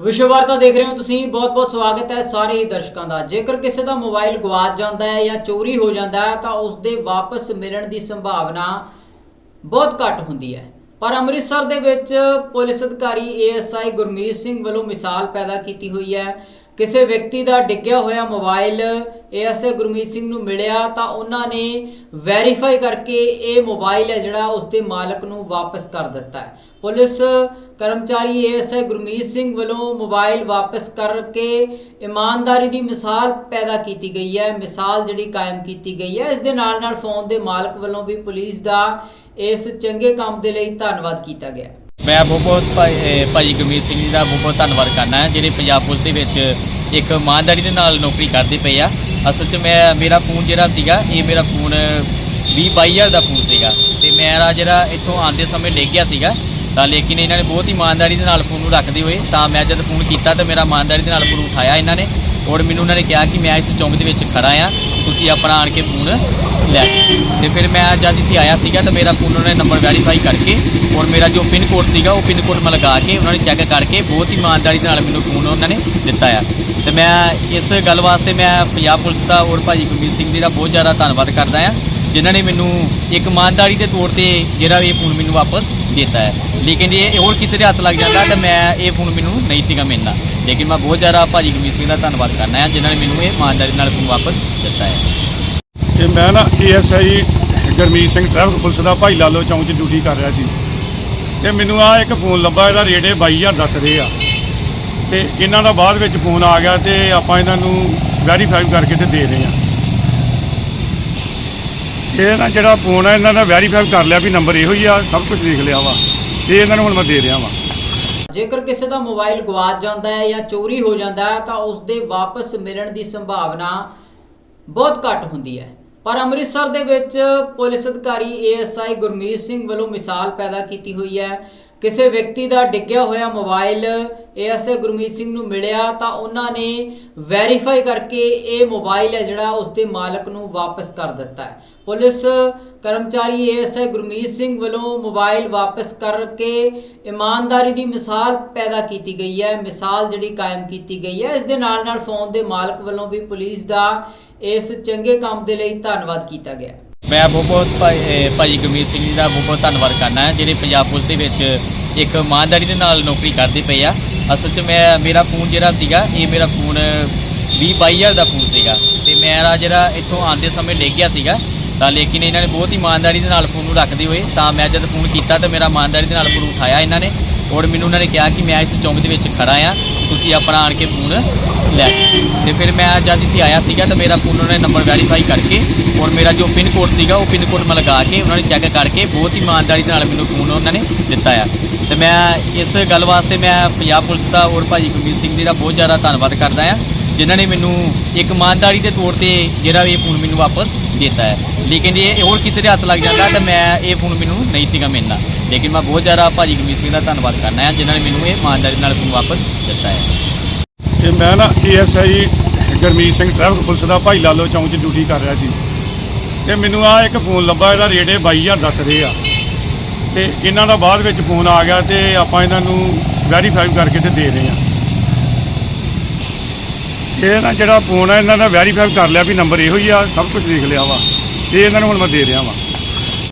ਵਿਸ਼ਵ ਵਾਰਤਾ ਦੇਖ ਰਹੇ ਹੋ ਤੁਸੀਂ, ਬਹੁਤ-ਬਹੁਤ ਸਵਾਗਤ ਹੈ ਸਾਰੇ ਹੀ ਦਰਸ਼ਕਾਂ ਦਾ। ਜੇਕਰ ਕਿਸੇ ਦਾ ਮੋਬਾਈਲ ਗਵਾਚ ਜਾਂਦਾ ਹੈ ਜਾਂ ਚੋਰੀ ਹੋ ਜਾਂਦਾ ਹੈ, ਤਾਂ ਉਸ ਦੇ ਵਾਪਸ ਮਿਲਣ ਦੀ ਸੰਭਾਵਨਾ ਬਹੁਤ ਘੱਟ ਹੁੰਦੀ ਹੈ। ਪਰ ਅੰਮ੍ਰਿਤਸਰ ਦੇ ਵਿੱਚ ਪੁਲਿਸ ਅਧਿਕਾਰੀ ਏਐਸਆਈ ਗੁਰਮੀਤ ਸਿੰਘ ਵੱਲੋਂ ਮਿਸਾਲ ਪੈਦਾ ਕੀਤੀ ਹੋਈ ਹੈ। ਕਿਸੇ ਵਿਅਕਤੀ ਦਾ ਡਿੱਗਿਆ ਹੋਇਆ ਮੋਬਾਈਲ ਏਐਸਆਈ ਗੁਰਮੀਤ ਸਿੰਘ ਨੂੰ ਮਿਲਿਆ ਤਾਂ ਉਹਨਾਂ ਨੇ ਵੈਰੀਫਾਈ ਕਰਕੇ ਇਹ ਮੋਬਾਈਲ ਹੈ ਜਿਹੜਾ ਉਸ ਦੇ ਮਾਲਕ ਨੂੰ ਵਾਪਸ ਕਰ ਦਿੱਤਾ ਹੈ। ਪੁਲਿਸ ਕਰਮਚਾਰੀ ਏਐਸਆਈ ਗੁਰਮੀਤ ਸਿੰਘ ਵੱਲੋਂ ਮੋਬਾਈਲ ਵਾਪਸ ਕਰਕੇ ਇਮਾਨਦਾਰੀ ਦੀ ਮਿਸਾਲ ਪੈਦਾ ਕੀਤੀ ਗਈ ਹੈ। ਮਿਸਾਲ ਜਿਹੜੀ ਕਾਇਮ ਕੀਤੀ ਗਈ ਹੈ। ਇਸ ਦੇ ਨਾਲ ਨਾਲ ਫੋਨ ਦੇ ਮਾਲਕ ਵੱਲੋਂ ਵੀ ਪੁਲਿਸ ਦਾ ਇਸ ਚੰਗੇ ਕੰਮ ਦੇ ਲਈ ਧੰਨਵਾਦ ਕੀਤਾ ਗਿਆ। ਮੈਂ ਬਹੁਤ ਬਹੁਤ ਭਾਈ, ਅਹ ਭਾਜੀ ਗੁਰਮੀਤ ਸਿੰਘ ਜੀ ਦਾ ਬਹੁਤ ਬਹੁਤ ਧੰਨਵਾਦ ਕਰਨਾ ਹੈ। ਜਿਹੜੇ ਪੰਜਾਬ ਪੁਲਿਸ ਦੇ ਵਿੱਚ ਇੱਕ ਇਮਾਨਦਾਰੀ ਦੇ ਨਾਲ ਨੌਕਰੀ ਕਰਦੇ ਪਏ ਆ। ਅਸਲ 'ਚ ਮੈਂ, ਮੇਰਾ ਫੋਨ ਜਿਹੜਾ ਸੀਗਾ, ਇਹ ਮੇਰਾ ਫੋਨ 20 22000 ਦਾ ਫੋਨ ਸੀਗਾ। ਤੇ ਮੇਰਾ ਜਿਹੜਾ ਇੱਥੋਂ ਆਉਂਦੇ ਸਮੇਂ ਡਿੱਗ ਗਿਆ ਸੀਗਾ। ਤਾਂ ਲੇਕਿਨ ਇਹਨਾਂ ਨੇ ਬਹੁਤ ਇਮਾਨਦਾਰੀ ਦੇ ਨਾਲ ਫੋਨ ਨੂੰ ਰੱਖਦੇ ਹੋਏ, ਤਾਂ ਮੈਂ ਜਦ ਫੋਨ ਕੀਤਾ ਤਾਂ ਮੇਰਾ ਇਮਾਨਦਾਰੀ ਦੇ ਨਾਲ ਫੋਨ ਉਠਾਇਆ ਇਹਨਾਂ ਨੇ। ਔਰ ਮੈਨੂੰ ਉਹਨਾਂ ਨੇ ਕਿਹਾ ਕਿ ਮੈਂ ਇਸ ਚੌਂਕ ਦੇ ਵਿੱਚ ਖੜਾ ਆ, ਤੁਸੀਂ ਆਪਣਾ ਆਣ ਕੇ ਫੋਨ ਲੈ ਕੇ ਤੇ ਫਿਰ ਮੈਂ ਜਦ ਇੱਥੇ ਆਇਆ ਸੀਗਾ ਤਾਂ ਮੇਰਾ ਫੋਨ ਉਹਨਾਂ ਨੇ ਨੰਬਰ ਵੈਰੀਫਾਈ ਕਰਕੇ, ਔਰ ਮੇਰਾ ਜੋ ਪਿਨ ਕੋਡ ਸੀਗਾ, ਉਹ ਪਿਨ ਕੋਡ ਮੈਂ ਲਗਾ ਕੇ, ਉਹਨਾਂ ਨੇ ਚੈੱਕ ਕਰਕੇ ਬਹੁਤ ਇਮਾਨਦਾਰੀ ਨਾਲ ਮੈਨੂੰ ਫੋਨ ਉਹਨਾਂ ਨੇ ਦਿੱਤਾ ਆ। ਤੇ ਮੈਂ ਇਸ ਗੱਲ ਵਾਸਤੇ ਮੈਂ ਪੰਜਾਬ ਪੁਲਿਸ ਦਾ ਔਰ ਭਾਜੀ ਗੁਰਮੀਤ ਸਿੰਘ ਜੀ ਦਾ ਬਹੁਤ ਜ਼ਿਆਦਾ ਧੰਨਵਾਦ ਕਰਦਾ ਹਾਂ, ਜਿਨ੍ਹਾਂ ਨੇ ਮੈਨੂੰ ਇੱਕ ਇਮਾਨਦਾਰੀ ਦੇ ਤੌਰ ਤੇ ਜਿਹੜਾ ਇਹ ਫੋਨ ਮੈਨੂੰ ਵਾਪਸ ਦਿੱਤਾ ਹੈ। ਲੇਕਿਨ ਇਹ ਹੋਰ ਕਿਸੇ ਦੇ ਹੱਥ ਲੱਗ ਜਾਂਦਾ ਤਾਂ ਮੈਂ ਇਹ ਫੋਨ ਮੈਨੂੰ ਨਹੀਂ ਸੀਗਾ ਮਿਲਣਾ। ਲੇਕਿਨ ਮੈਂ ਬਹੁਤ ਜ਼ਿਆਦਾ ਭਾਜੀ ਗੁਰਮੀਤ ਸਿੰਘ ਦਾ ਧੰਨਵਾਦ ਕਰਨਾ ਹੈ, ਜਿਨ੍ਹਾਂ ਨੇ ਮੈਨੂੰ ਇਹ ਇਮਾਨਦਾਰੀ ਨਾਲ ਫੋਨ ਵਾਪਸ ਦਿੱਤਾ ਹੈ। ਤੇ ਮੈਂ ਨਾ ASI Gurmeet Singh traffic police ਦਾ ਭਾਈ ਲਾਲੋ ਚੌਂਕ 'ਚ ਡਿਊਟੀ ਕਰ ਰਿਹਾ ਸੀ। ਤੇ ਮੈਨੂੰ ਆ ਇੱਕ ਫੋਨ ਲੱਭਾ, ਇਹਦਾ ਰੇਟ ਇਹ 22000 ਦੱਸ ਰਹੇ ਆ। ਤੇ ਇਹਨਾਂ ਦਾ ਬਾਅਦ ਵਿੱਚ ਫੋਨ ਆ ਗਿਆ ਤੇ ਆਪਾਂ ਇਹਨਾਂ ਨੂੰ ਵੈਰੀਫਾਈ ਕਰਕੇ ਤੇ ਦੇ ਰਹੇ ਆ ਇਹ ਨਾ ਜਿਹੜਾ ਫੋਨ ਆ, ਇਹਨਾਂ ਦਾ ਵੈਰੀਫਾਈ ਕਰ ਲਿਆ ਵੀ ਨੰਬਰ ਇਹੋ ਹੀ ਆ, ਸਭ ਕੁਝ ਲਿਖ ਲਿਆ ਵਾ। ਤੇ ਇਹਨਾਂ ਨੂੰ ਹੁਣ ਮੈਂ ਦੇ ਰਿਹਾ ਵਾ। ਜੇਕਰ ਕਿਸੇ ਦਾ ਮੋਬਾਈਲ ਗਵਾਚ ਜਾਂਦਾ ਹੈ ਜਾਂ ਚੋਰੀ ਹੋ ਜਾਂਦਾ ਹੈ, ਤਾਂ ਉਸ ਦੇ ਵਾਪਸ ਮਿਲਣ ਦੀ ਸੰਭਾਵਨਾ ਬਹੁਤ ਘੱਟ ਹੁੰਦੀ ਹੈ। ਪਰ ਅੰਮ੍ਰਿਤਸਰ ਦੇ ਵਿੱਚ ਪੁਲਿਸ ਅਧਿਕਾਰੀ ਏਐਸਆਈ ਗੁਰਮੀਤ ਸਿੰਘ ਵੱਲੋਂ ਮਿਸਾਲ ਪੈਦਾ ਕੀਤੀ ਹੋਈ ਹੈ। ਕਿਸੇ ਵਿਅਕਤੀ ਦਾ ਡਿੱਗਿਆ ਹੋਇਆ ਮੋਬਾਈਲ ਏਐਸਆਈ ਗੁਰਮੀਤ ਸਿੰਘ ਨੂੰ ਮਿਲਿਆ ਤਾਂ ਉਹਨਾਂ ਨੇ ਵੈਰੀਫਾਈ ਕਰਕੇ ਇਹ ਮੋਬਾਈਲ ਹੈ ਜਿਹੜਾ ਉਸ ਦੇ ਮਾਲਕ ਨੂੰ ਵਾਪਸ ਕਰ ਦਿੱਤਾ ਹੈ। ਪੁਲਿਸ ਕਰਮਚਾਰੀ ਏਐਸਆਈ ਗੁਰਮੀਤ ਸਿੰਘ ਵੱਲੋਂ ਮੋਬਾਈਲ ਵਾਪਸ ਕਰਕੇ ਇਮਾਨਦਾਰੀ ਦੀ ਮਿਸਾਲ ਪੈਦਾ ਕੀਤੀ ਗਈ ਹੈ। ਮਿਸਾਲ ਜਿਹੜੀ ਕਾਇਮ ਕੀਤੀ ਗਈ ਹੈ। ਇਸ ਦੇ ਨਾਲ ਨਾਲ ਫੋਨ ਦੇ ਮਾਲਕ ਵੱਲੋਂ ਵੀ ਪੁਲਿਸ ਦਾ ਇਸ ਚੰਗੇ ਕੰਮ ਦੇ ਲਈ ਧੰਨਵਾਦ ਕੀਤਾ ਗਿਆ। ਮੈਂ ਬਹੁਤ ਬਹੁਤ ਭਾਈ, ਅਹ ਭਾਜੀ ਗੁਰਮੀਤ ਸਿੰਘ ਜੀ ਦਾ ਬਹੁਤ ਬਹੁਤ ਧੰਨਵਾਦ ਕਰਨਾ ਹੈ, ਜਿਹੜੇ ਪੰਜਾਬ ਪੁਲਿਸ ਦੇ ਵਿੱਚ ਇੱਕ ਇਮਾਨਦਾਰੀ ਦੇ ਨਾਲ ਨੌਕਰੀ ਕਰਦੇ ਪਏ ਆ। ਅਸਲ 'ਚ ਮੈਂ, ਮੇਰਾ ਫੋਨ ਜਿਹੜਾ ਸੀਗਾ, ਇਹ ਮੇਰਾ ਫੋਨ 20 22000 ਦਾ ਫੋਨ ਸੀਗਾ। ਤੇ ਮੇਰਾ ਜਿਹੜਾ ਇੱਥੋਂ ਆਉਂਦੇ ਸਮੇਂ ਡਿੱਗ ਗਿਆ ਸੀਗਾ। ਤਾਂ ਲੇਕਿਨ ਇਹਨਾਂ ਨੇ ਬਹੁਤ ਇਮਾਨਦਾਰੀ ਦੇ ਨਾਲ ਫੋਨ ਨੂੰ ਰੱਖਦੇ ਹੋਏ, ਤਾਂ ਮੈਂ ਜਦ ਫੋਨ ਕੀਤਾ ਤਾਂ ਮੇਰਾ ਇਮਾਨਦਾਰੀ ਦੇ ਨਾਲ ਫੋਨ ਉਠਾਇਆ ਇਹਨਾਂ ਨੇ। ਔਰ ਮੈਨੂੰ ਉਹਨਾਂ ਨੇ ਕਿਹਾ ਕਿ ਮੈਂ ਇਸ ਚੌਂਕ ਦੇ ਵਿੱਚ ਖੜਾ ਆ ਤੁਸੀਂ ਆਪਣਾ ਆਣ ਕੇ ਫੋਨ ਲੈ ਕੇ ਤੇ ਫਿਰ ਮੈਂ ਜਦ ਇੱਥੇ ਆਇਆ ਸੀਗਾ ਤਾਂ ਮੇਰਾ ਫੋਨ ਉਹਨਾਂ ਨੇ ਨੰਬਰ ਵੈਰੀਫਾਈ ਕਰਕੇ ਔਰ ਮੇਰਾ ਜੋ ਪਿਨ ਕੋਡ ਸੀਗਾ ਉਹ ਪਿਨ ਕੋਡ ਮੈਂ ਲਗਾ ਕੇ ਉਹਨਾਂ ਨੇ ਚੈੱਕ ਕਰਕੇ ਬਹੁਤ ਇਮਾਨਦਾਰੀ ਨਾਲ ਮੈਨੂੰ ਫੋਨ ਉਹਨਾਂ ਨੇ ਦਿੱਤਾ ਆ। ਤੇ ਮੈਂ ਇਸ ਗੱਲ ਵਾਸਤੇ ਮੈਂ ਪੰਜਾਬ ਪੁਲਿਸ ਦਾ ਔਰ ਭਾਜੀ ਗੁਰਮੀਤ ਸਿੰਘ ਜੀ ਦਾ ਬਹੁਤ ਜ਼ਿਆਦਾ ਧੰਨਵਾਦ ਕਰਦਾ ਆ, ਜਿਨ੍ਹਾਂ ਨੇ ਮੈਨੂੰ ਇੱਕ ਇਮਾਨਦਾਰੀ ਦੇ ਤੌਰ ਤੇ ਜਿਹੜਾ ਇਹ ਫੋਨ ਮੈਨੂੰ ਵਾਪਸ ਦਿੱਤਾ ਹੈ। ਲੇਕਿਨ ਇਹ ਹੋਰ ਕਿਸੇ ਦੇ ਹੱਥ ਲੱਗ ਜਾਂਦਾ ਤਾਂ ਮੈਂ ਇਹ ਫੋਨ ਮੈਨੂੰ ਨਹੀਂ ਸੀਗਾ ਮਿਲਣਾ। ਲੇਕਿਨ ਮੈਂ ਬਹੁਤ ਜ਼ਿਆਦਾ ਭਾਜੀ ਗੁਰਮੀਤ ਸਿੰਘ ਦਾ ਧੰਨਵਾਦ ਕਰਨਾ ਹੈ, ਜਿਨ੍ਹਾਂ ਨੇ ਮੈਨੂੰ ਇਹ ਇਮਾਨਦਾਰੀ ਨਾਲ ਫੋਨ ਵਾਪਸ ਦਿੱਤਾ ਹੈ। ਤੇ ਮੈਂ ਨਾ ASI Gurmeet Singh traffic police ਦਾ ਭਾਈ ਲਾਲੋ ਚੌਂਕ 'ਚ ਡਿਊਟੀ ਕਰ ਰਿਹਾ ਸੀ। ਤੇ ਮੈਨੂੰ ਆ ਇੱਕ ਫੋਨ ਲੱਭਾ, ਇਹਦਾ ਰੇਟ ਇਹ 22000 ਦੱਸ ਰਹੇ ਆ। ਤੇ ਇਹਨਾਂ ਦਾ ਬਾਅਦ ਵਿੱਚ ਫੋਨ ਆ ਗਿਆ ਤੇ ਆਪਾਂ ਇਹਨਾਂ ਨੂੰ ਵੈਰੀਫਾਈ ਕਰਕੇ ਤੇ ਦੇ ਰਹੇ ਆ। ਇਹ ਨਾ ਜਿਹੜਾ ਫੋਨ ਆ, ਇਹਨਾਂ ਦਾ ਵੈਰੀਫਾਈ ਕਰ ਲਿਆ ਵੀ ਨੰਬਰ ਇਹੋ ਹੀ ਆ, ਸਭ ਕੁਝ ਲਿਖ ਲਿਆ ਵਾ। ਤੇ ਇਹਨਾਂ ਨੂੰ ਹੁਣ ਮੈਂ ਦੇ ਰਿਹਾ ਵਾ।